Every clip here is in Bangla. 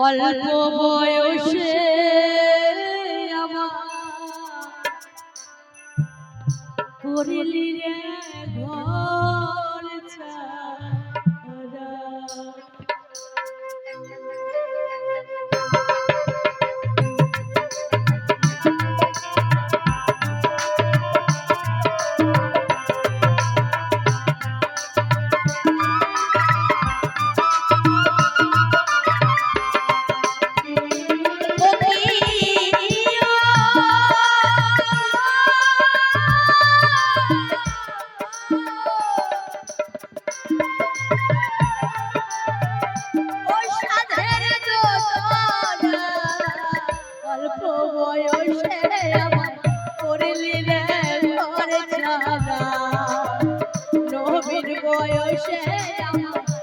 অল্প বয়সে আমার করিলি রে বয়সে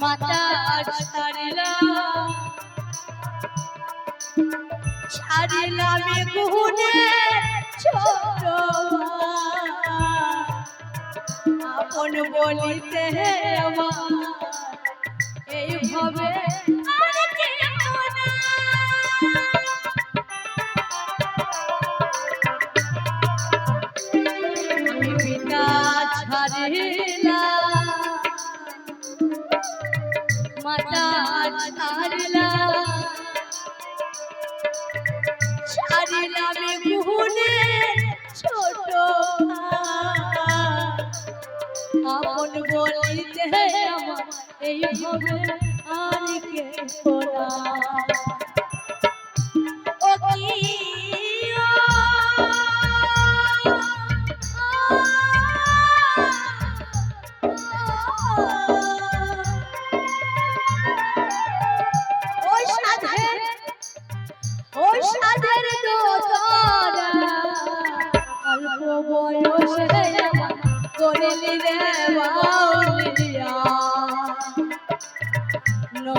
মাতা ছাড়িলাম ছাড়িলাম গুনে ছোট আপন বলিতে আমার এইভাবে আর মাতা ছাড়িলা। ছাড়িলাম ছোট আপন আর কে না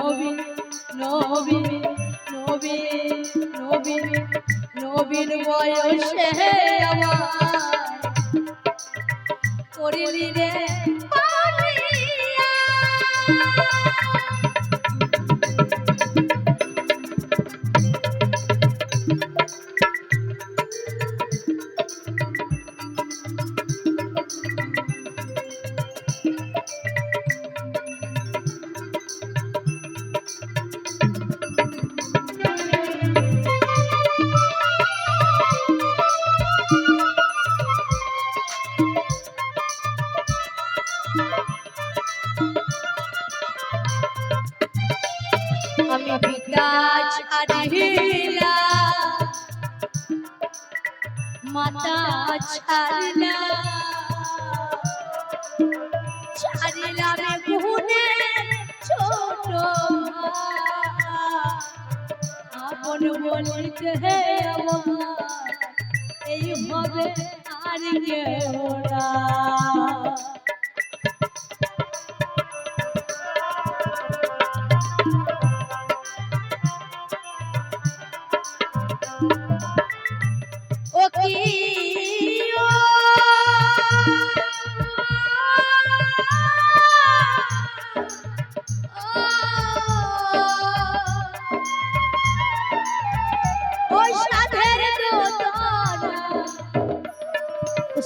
নবী নবী নবী নবী নবীর বয়সে আমার। করিলি রে আমি পিতা ছাড়িলা মাতা ছাড়িলা ছাড়িলাম গুনে ছোট আপন বলিতে আমার এইভাবে আর কেউ না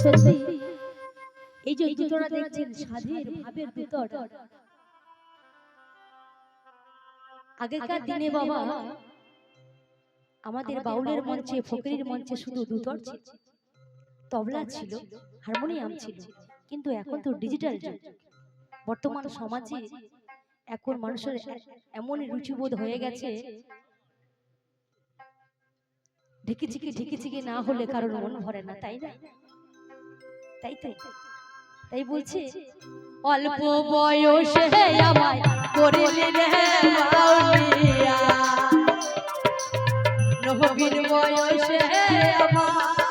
সত্যি এই যে দুটোরা দেখছেন সাধের ভাবের দুটোর আগেকার দিনে বাবা আমাদের বাউলের মঞ্চে ফকিরের মঞ্চে শুধু দুতর ছিল। তবলা ছিল হারমোনিয়াম ছিল। কিন্তু এখন তো ডিজিটাল যুগ। বর্তমান সমাজে এখন মানুষের এমন রুচিবোধ হয়ে গেছে ঢেকেছিকে ঢেকেছিকে না হলে কারোর মন ভরে না? তাই না? তাই তাই তাই বলছি অল্প বয়সে আমায় করিলি রে নবীর বয়সে আমায়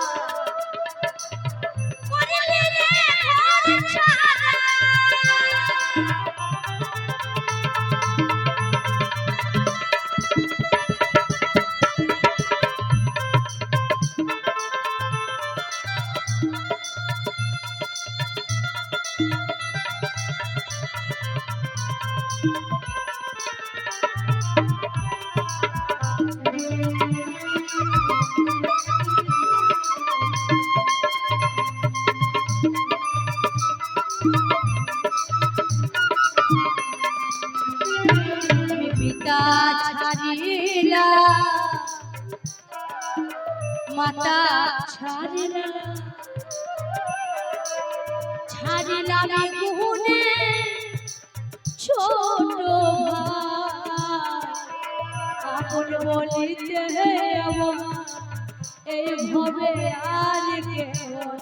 মাতা ছাড়িলা। ছাড়িলাম গুনে ছোট আপন বলিতে এই ভবে আর কেউ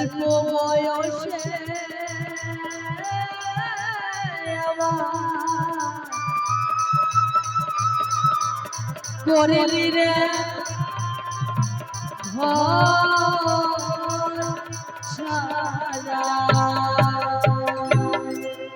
অল্প বয়সে করিলি রে ঘর সারা